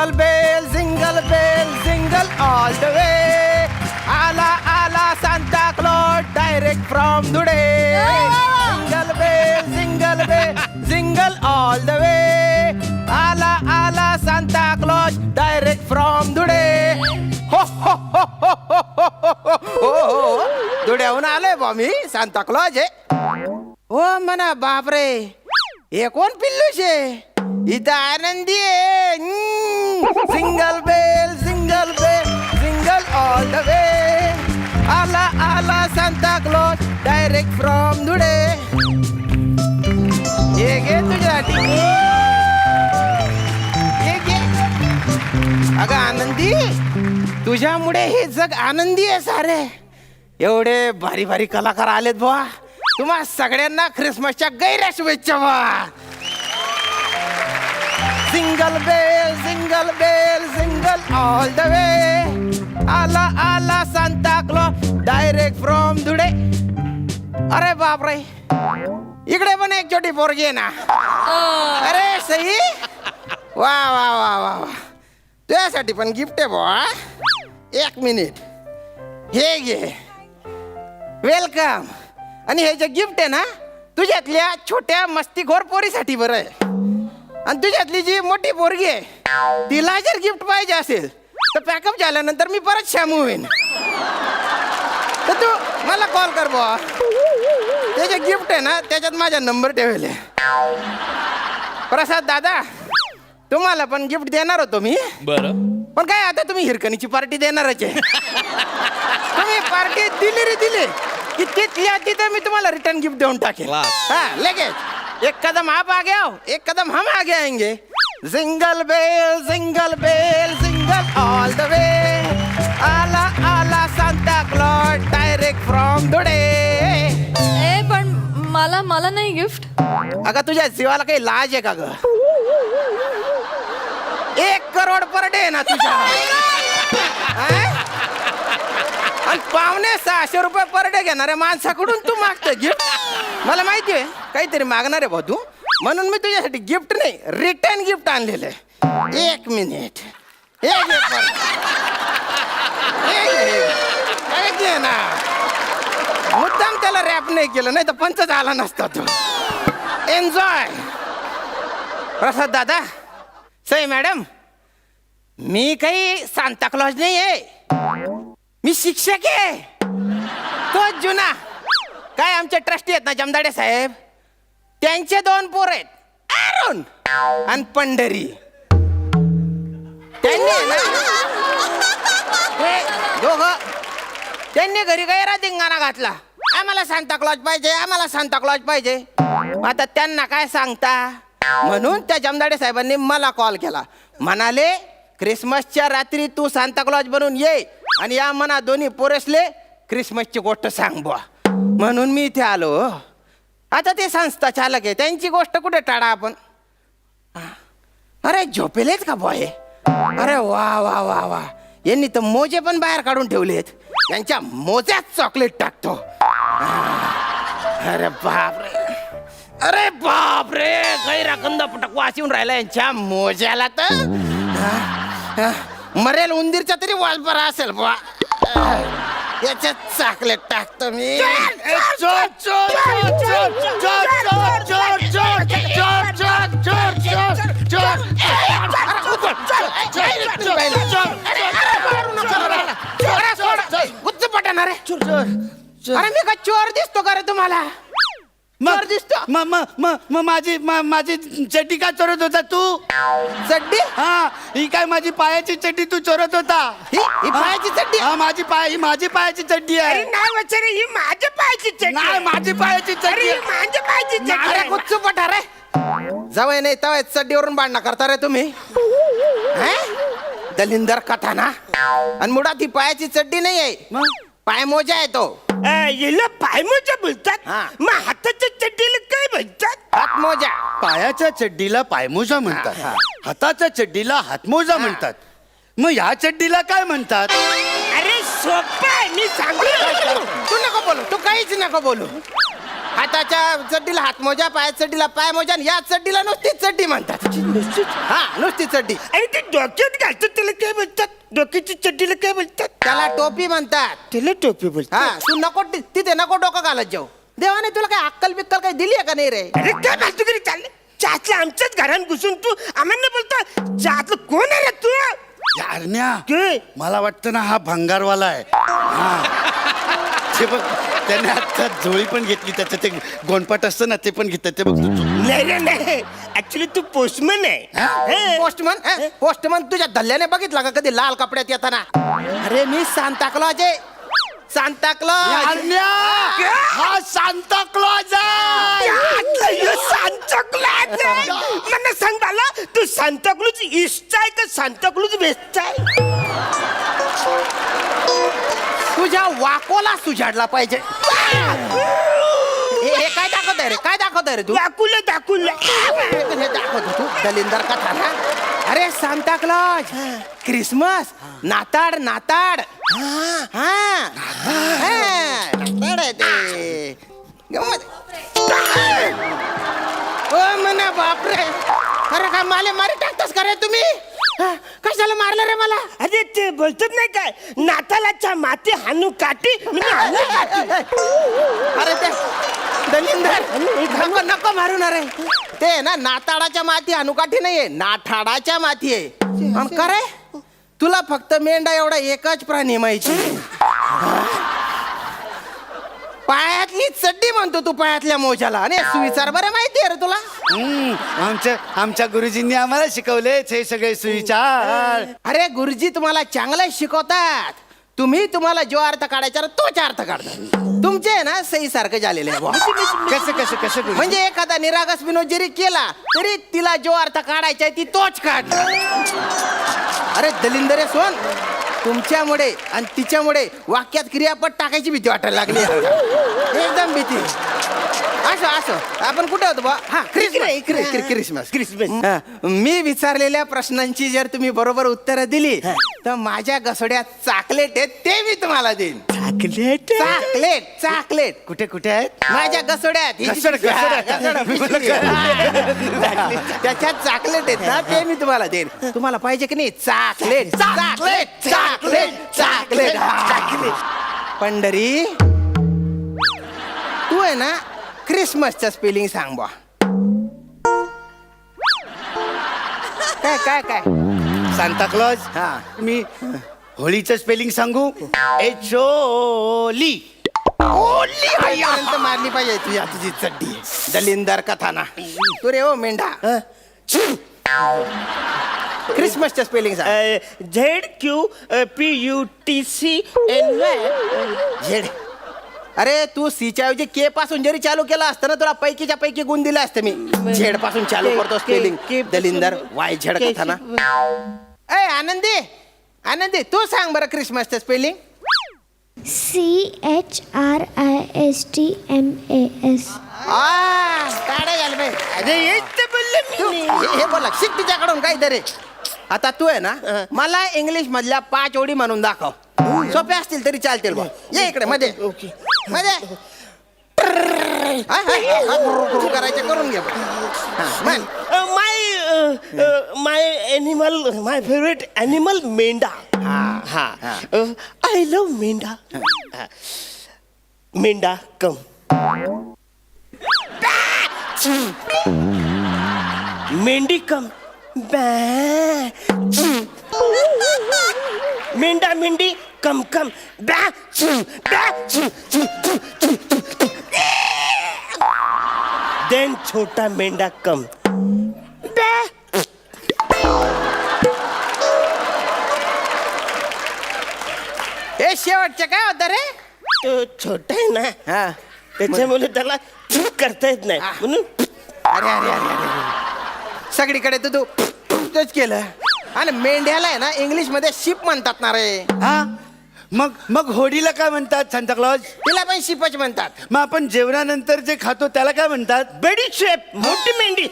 Jingle bell, jingle bell, jingle all the way. Ala ala Santa Claus direct from today. Jingle bell, jingle bell, jingle all the way. Ala ala Santa Claus direct from today. हो ho ho ho ho ho ho ho हो धुळ्याहून आलोय बा मी Santa Claus आहे हो म्हणा बापरे हे कोण पिल्लू शे इथं आनंदी आहे single bell single bell single all the way आला आला Santa Claus direct from Dhule हे घे तुझ्यासाठी अगं आनंदी तुझ्यामुळे हे जग आनंदी आहे सारे. एवढे भारी भारी कलाकार आलेत बुवा. तुम्हा सगळ्यांना ख्रिसमसच्या गैऱ्या शुभेच्छा बा single bell single bell single all the way आला आला Santa Claus direct from Dhule अरे बापरे. इकडे पण एक छोटी पोरगी आहे ना. अरे सई. वा वा वा वा वा. तुझ्यासाठी पण गिफ्ट आहे बुवा. एक मिनिट हे घे. वेलकम आणि हे जे गिफ्ट आहे ना तुझ्यातल्या छोट्या मस्तीखोर पोरीसाठी बरं आहे. आणि तुझ्यातली जी मोठी पोरगी आहे तिला जर गिफ्ट पाहिजे असेल तर पॅकअप झाल्यानंतर मी परत शामू होईन. तर तू मला कॉल कर बुवा. ते जे गिफ्ट आहे ना त्याच्यात माझा नंबर ठेवेल. प्रसाद दादा तुम्हाला पण गिफ्ट देणार होतो मी. बरं. पण काय आता तुम्ही हिरकणीची पार्टी देणारच आहे. तुम्ही पार्टी दिली रे दिली. की तिथल्या तिथे मी तुम्हाला रिटर्न गिफ्ट देऊन टाकेल. हा लगेच. एक कदम आप आगे आओ एक कदम हम आगे आएंगे। Single bell single bell single all the way आला आला Santa Claus direct from today ए पण मला मला नाही गिफ्ट. अगं तुझ्या जीवाला काही लाज आहे का ग? एक करोड पर डे ना तुझ्या? आणि पावणे सहाशे रुपये पर डे घेणाऱ्या माणसाकडून तू मागतो गिफ्ट? मला माहिती आहे काहीतरी मागणार आहे भाऊ तू. म्हणून मी तुझ्यासाठी गिफ्ट नाही रिटर्न गिफ्ट आणलेलं आहे. एक मिनिट एक मिनिट ना. मुद्दाम त्याला रॅप नाही केलं नाही तर पंच झाला नसता तू. एन्जॉय प्रसाद दादा सई मॅडम मी काही सांता क्लॉज नाही आहे मी शिक्षक आहे. तो जुना. काय आमचे ट्रस्टी आहेत ना जमदाडे साहेब? त्यांचे दोन पोर आहेत. अरुण आणि पंढरी. त्यांनी ना हे दोघं त्यांनी घरी गैरा धिंगाणा घातला. आम्हाला सांता क्लॉज पाहिजे आम्हाला सांता क्लॉज पाहिजे. आता त्यांना काय सांगता? म्हणून त्या जमदाडे साहेबांनी मला कॉल केला. म्हणाले क्रिसमसच्या रात्री तू सांता क्लॉज बनून ये आणि या मना दोन्ही पोरेसले क्रिसमसची गोष्ट सांग बुवा. म्हणून मी इथे आलो. आता ते संस्था चालक आहे त्यांची गोष्ट कुठे टाळा आपण? अरे झोपेलेत का बॉय अरे वा वा वा वा. यांनी तर मोजे पण बाहेर काढून ठेवलेत. त्यांच्या मोज्यात चॉकलेट टाकतो. अरे बापरे. अरे बापरे गैरा गंध पटक वास येऊन राहिला यांच्या मोज्याला तर. मरेल उंदीरचा तरी वास असेल बुवा. याच्यात चाकलेट टाकतो मी अरे मी का चोर दिसतो का रे तुम्हाला दिसतो म म म म माझी म- माझी चड्डी का चोरत होता तू? चड्डी? हा ही काय माझी पायाची चड्डी तू चोरत होता? ही ही पायाची चड्डी? हा माझी पाय ही माझी पायाची चड्डी आहे. नाही वचरे ही माझ्या पायची चड्डी नाही माझी पायाची अरे चड्डी ही आहे. माझ्या पायची चड्डी अरे आहे. जवळ नाही तवय चड्डीवरून बांधणं करता रे तुम्ही. हैं? दलिंदर कथाना. आणि मुळात ही पायाची चड्डी नाही आहे मग? पाय मोजा आहे तो. अ, हिला पायमोजा बोलतात. हा. मग म्हणतात हात मोजा पायाच्या चड्डीला पायमोजा म्हणतात हा, हा. हाताच्या चड्डीला हातमोजा म्हणतात. मग ह्या चड्डीला काय म्हणतात? अरे सोपं आहे. मी सांगू तू नको बोलू. तू काहीच नको बोलू. हाताच्या चड्डीला हात मोजा पाय चड्डीला पाय मोजा आणि या चड्डीला नुसती चड्डी म्हणतात. हा नुसती चड्डी. आणि ते डोक्यात घालतात त्याला काय बोलतात डोक्याची चड्डीला काय बोलतात त्याला टोपी म्हणतात. त्याला टोपी हा बोलतात तू नको ति- तिथे नको डोकं घालत जाऊ. देवाने तुला काय अक्कल बिक्कल काही दिली आहे का नाही रे? अरे काय फालतू घरी चालले? चातलं आमच्याच घरात घुसून तू आम्हाला बोलतो? चातलं कोण आहे रे तू? यारण्या काय? मला वाटतं ना हा भंगारवाला आहे. हा. ते बघ त्याने आता झोळी पण घेतली त्याचं ते गोंडपाट असतं ना ते पण घेतात ते बघ. नाही रे नाही. ऍक्च्युली तू पोस्टमन आहे. हे. पोस्टमन पोस्टमन तुझ्या धल्ल्याने बघितला का कधी लाल कपड्यात येताना? अरे मी सांताक्लॉज आहे. सांताक्लॉज! यारण्या हा सांता क्लॉज आहे सांताक्लॉज आहे. मला सांग बाला तू सांताक्लूज ईस्ट आहे का सांताक्लूज वेस्ट आहे? तुझ्या वाकोला सुझाडला पाहिजे. हे हे काय दाखवत रे? काय दाखवत रे तू? दाखवलं दाखवलं हे दाखवतो तू? दलिंदर कथा ना? अरे सांता क्लॉज. क्रिसमस. नाताड नाताड हा. हा, नाताड आहे ते. गंमत. ओ म्हणा बापरे. अरे माले मारी टाकतास का रे तुम्ही? हा, कशाला मारलं रे मला? अरे ते बोलतात नाही काय? नातालाच्या माती हानू काठी म्हणजे हाणू काठी. अरे ते दलिंदर. नको नको मारू ना रे. ते ना नाताळाच्या माती अनुकाठी नाहीये नाठाडाच्या माती आहे. आणि का रे? तुला फक्त मेंढा एवढा एकच प्राणी माहिती पायातली चड्डी म्हणतो तू पायातल्या मोजाला आणि सुविचार बरं माहिती रे तुला? हम्म, आमच्या आमच्या गुरुजींनी आम्हाला शिकवलेच हे सगळे सुविचार. अरे गुरुजी तुम्हाला चांगलं शिकवतात. तुम्ही तुम्हाला जो अर्थ काढायचा ना तोच अर्थ काढतात तुमचे आहे ना सही सारखं झालेले आहे बुवा. कसं कसं कसं? म्हणजे एखादा निरागस विनोद जरी केला तरी तिला जो अर्थ काढायचा आहे ती तोच काढणार अरे दलिंदरे सोन तुमच्यामुळे आणि तिच्यामुळे वाक्यात क्रियापद टाकायची भीती वाटायला लागली. एकदम भीती. असं असं. आपण कुठे होतो बा हा क्रिसमस. Christmas Christmas. मी विचारलेल्या प्रश्नांची जर तुम्ही बरोबर उत्तरं दिली तर माझ्या गसोड्यात चाकलेट आहेत ते मी तुम्हाला देईन. चॉकलेट? Chocolate chocolate. कुठे कुठे आहेत? माझ्या गसोड. त्याच्यात चाकलेट आहेत ना ते मी तुम्हाला देईन. तुम्हाला पाहिजे की नाही? Chocolate chocolate. Chocolate chocolate. Pandhari तू आहे ना क्रिसमसचं स्पेलिंग सांग बा काय काय काय? Santa Claus? हा. मी होळीचं स्पेलिंग सांगू? एच ओ ली ओली आईपर्यंत मारली पाहिजे तुझ्या तुझी चड्डी. दलिंदर कथाना. तू रे ओ मेंढा. क्रिसमसच्या स्पेलिंग सांग Z Q P U T C N Y Z. अरे तू सीच्या ऐवजी के पासून जरी चालू केला असतं ना तुला पैकीच्या पैकी गुण दिला असतं मी. झेडपासून चालू करतो स्पेलिंग के- दलिंदर वाय झेड कथाना ए आनंदी आनंदी तू सांग बरं क्रिसमसचं spelling C H R I S T M A S. काढा झालं बाई अरे हेच तर बोललो मी. हे हे बोला शिक तिच्याकडून काहीतरी. आता तू आहे ना मला इंग्लिश मधल्या पाच ओळी म्हणून दाखव. सोप्या असतील तरी चालतील बा. ये इकडे मध्ये. ओके मध्ये. हा, हा, हा, करायचे करून घे बा. हा, म्हण. My my animal my favourite animal मेंढा. हा आय लव मेंढा. हा. मेंढा कम मेंढी कम बॅ. मेंढा मेंढी कम कम. बॅ देन छोटा मेंढा कम. हे शेवटचे काय होतं रे? तो छोटा आहे ना. हा. त्याच्यामुळे त्याला करता येत नाही. म्हणून अरे अरे अरे अरे अरे. सगळीकडे तर तू तोच केलं. आणि मेंढ्याला आहे ना इंग्लिशमध्ये शिप म्हणतात ना रे. हा? मग मग होळीला काय म्हणतात सांता क्लॉज तिला पण शिपच म्हणतात. मग आपण जेवणानंतर जे खातो त्याला काय म्हणतात? बडी शेप मोठी मेंढी.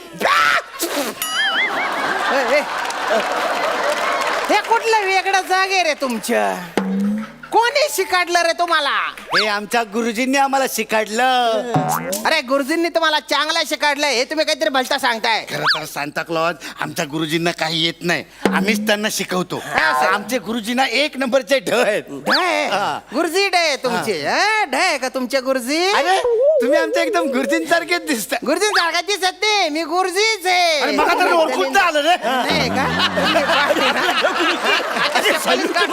हे कुठलं वेगळं जागे रे तुमच्या कोणी शिकाडलं रे तुम्हाला? हे आमच्या गुरुजींनी आम्हाला शिकाडलं. अरे गुरुजींनी तुम्हाला चांगलं शिकाडलं हे तुम्ही काहीतरी भलता सांगताय. खरं तर सांता क्लॉज आमच्या गुरुजींना काही येत नाही. आम्हीच त्यांना शिकवतो. आमचे गुरुजींना एक नंबरचे ढ आहेत. ढय? हा. गुरुजी डे तुमचे. हा, ढय का तुमचे गुरुजी? अरे तुम्ही आमच्या एकदम गुरुजींसारखेच दिसता गुरुजी सारखा दिसत नाही मी गुरुजीच आहे तर ओळखून तर आलं रे नाही का आता सॅल्यूट काढतो.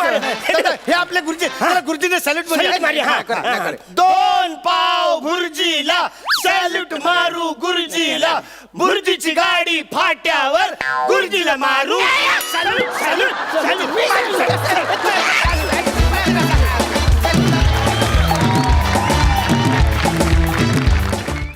दादा, हे आपले गुरुजी गुरुजीने सॅल्यूट Salute मारी, हा. दोन पाव गुरुजीला सॅल्यूट मारू गुरुजीला गुरुजीची गाडी फाट्यावर गुरुजीला मारू सॅल्यूट सॅल्यूट सॅल्यूट